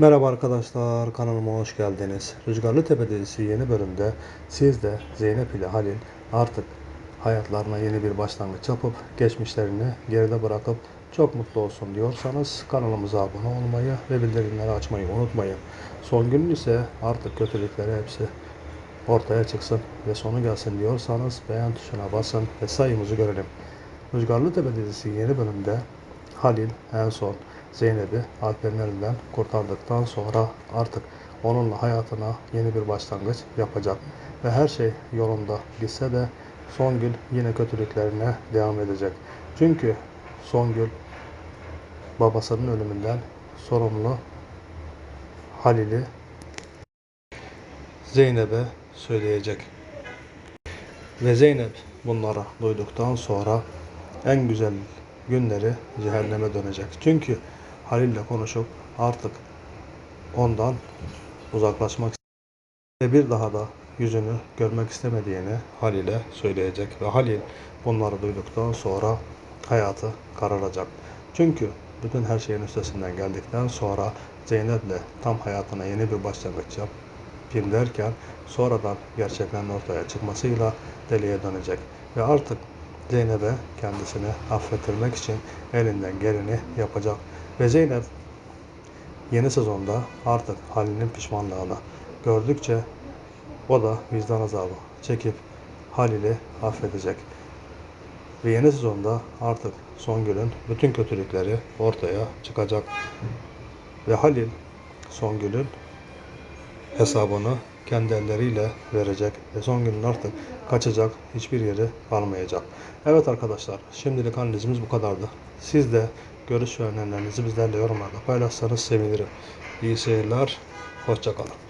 Merhaba arkadaşlar, kanalıma hoş geldiniz. Rüzgarlı Tepe dizisi yeni bölümde siz de Zeynep ile Halil artık hayatlarına yeni bir başlangıç yapıp geçmişlerini geride bırakıp çok mutlu olsun diyorsanız kanalımıza abone olmayı ve bildirimleri açmayı unutmayın. Son gün ise artık kötülükleri hepsi ortaya çıksın ve sonu gelsin diyorsanız beğen tuşuna basın ve sayımızı görelim. Rüzgarlı Tepe dizisi yeni bölümde Halil en son Zeynep'i Alper'in elinden kurtardıktan sonra artık onunla hayatına yeni bir başlangıç yapacak. Ve her şey yolunda gitse de Songül yine kötülüklerine devam edecek. Çünkü Songül babasının ölümünden sorumlu Halil'i Zeynep'e söyleyecek. Ve Zeynep bunları duyduktan sonra en güzel günleri cehenneme dönecek. Çünkü Halil'le konuşup artık ondan uzaklaşmak ve bir daha da yüzünü görmek istemediğini Halil'e söyleyecek. Ve Halil bunları duyduktan sonra hayatı kararacak. Çünkü bütün her şeyin üstesinden geldikten sonra Zeynep'le tam hayatına yeni bir başlangıç yap, yapayım derken sonradan gerçeklerin ortaya çıkmasıyla deliye dönecek. Ve artık Zeynep'e kendisini affettirmek için elinden geleni yapacak. Ve Zeynep yeni sezonda artık Halil'in pişmanlığını gördükçe o da vicdan azabı çekip Halil'i affedecek. Ve yeni sezonda artık Songül'ün bütün kötülükleri ortaya çıkacak. Ve Halil Songül'ün hesabını kendi elleriyle verecek ve son günün artık kaçacak hiçbir yeri kalmayacak. Evet arkadaşlar şimdilik analizimiz bu kadardı. Siz de görüş ve önerilerinizi bizlerle yorumlarda paylaşsanız sevinirim. İyi seyirler, hoşçakalın.